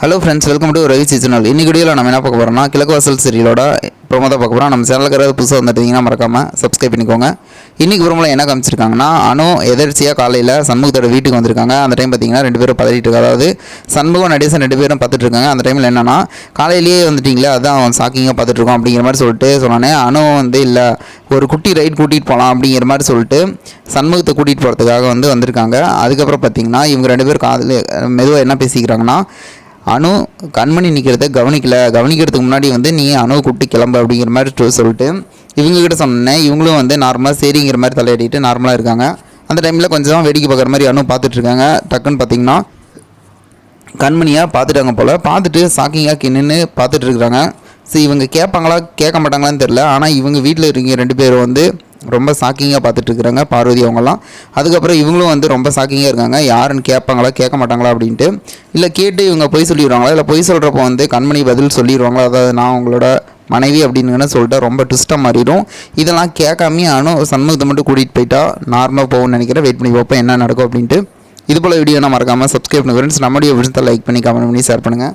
Hello friends welcome to Ravi seasonal இன்னைக்கு வீடியோவில் நம்ம என்ன பார்க்க போகிறோம்னா கிழக்கு வாசல் சீரியலோட ப்ரோமோ தான் பார்க்க போகிறோம் நம்ம சேனலுக்கு ஏதாவது புதுசாக வந்துட்டீங்கன்னா மறக்காமல் சப்ஸ்கிரைப் பண்ணிக்கோங்க. இன்றைக்கி ப்ரோமோவில் என்ன காமிச்சிருக்காங்கன்னா அனு எதிர்ச்சியாக காலையில் சண்முகத்தோட வீட்டுக்கு வந்திருக்காங்க. அந்த டைம் பார்த்தீங்கன்னா ரெண்டு பேரும் பதறிட்டு இருக்காங்க. அதாவது சண்முகம் நடேசன் ரெண்டு பேரும் பார்த்துட்டு இருக்காங்க அந்த டைமில் என்னென்னா காலையிலேயே வந்துட்டிங்களே அதான் அவன் ஷாக்கிங்காக பார்த்துட்ருக்கோம் அப்படிங்கிற மாதிரி சொல்லிட்டு சொன்னானே அனு வந்து இல்லை ஒரு குட்டி ரைட் கூட்டிகிட்டு போகலாம் அப்படிங்கிற மாதிரி சொல்லிட்டு சண்முகத்தை கூட்டிகிட்டு போகிறதுக்காக வந்து வந்திருக்காங்க. அதுக்கப்புறம் பார்த்தீங்கன்னா இவங்க ரெண்டு பேரும் காதில் மெதுவாக என்ன பேசிக்கிறாங்கன்னா அணு கண்மணி நிற்கிறத கவனிக்கல. கவனிக்கிறதுக்கு முன்னாடி வந்து நீ அணு கூப்பிட்டு கிளம்பு அப்படிங்கிற மாதிரி சொல்லிட்டு இவங்கக்கிட்ட சொன்னேன். இவங்களும் வந்து நார்மலாக சரிங்கிற மாதிரி தலையாடிட்டு நார்மலாக இருக்காங்க. அந்த டைமில் கொஞ்சம் வேடிக்கை பார்க்குற மாதிரி அணு பார்த்துட்டு இருக்காங்க. டக்குன்னு பார்த்தீங்கன்னா கண்மணியாக பார்த்துட்டாங்க போல். பார்த்துட்டு ஷாக்கிங்காக நின்று பார்த்துட்ருக்குறாங்க சரி இவங்க கேட்பாங்களா கேட்க மாட்டாங்களான்னு தெரில ஆனால் இவங்க வீட்டில் இருக்கீங்க ரெண்டு பேரும் வந்து ரொம்ப ஷாக்கிங்காக பார்த்துட்டு இருக்கிறாங்க பார்வதி அவங்கலாம் அதுக்கப்புறம் இவங்களும் வந்து ரொம்ப ஷாக்கிங்காக இருக்காங்க. யாருன்னு கேட்பாங்களா கேட்க மாட்டாங்களா அப்படின்ட்டு. இல்லை கேட்டு இவங்க பொய் சொல்லிடுவாங்களா? இல்லை பொய் சொல்கிறப்போ வந்து கண்மணி பதில் சொல்லிடுவாங்களா? அதாவது நான் உங்களோட மனைவி அப்படின்னு சொல்லிட்டு ரொம்ப ட்விஸ்ட்டாக மாறிடும். இதெல்லாம் கேட்காமே அனு சண்முகத்தை மட்டும் கூட்டிகிட்டு போயிட்டா நார்மலாக போகும்னு நினைக்கிறேன். வெயிட் பண்ணி பார்ப்போம் என்ன நடக்கும் அப்படின்ட்டு. இது போல் வீடியோ நான் மறக்காமல் சப்ஸ்கிரைப் பண்ணுங்க ஃப்ரெண்ட்ஸ் நம்முடைய விஷயத்தை லைக் பண்ணி கமெண்ட் பண்ணி ஷேர் பண்ணுங்கள்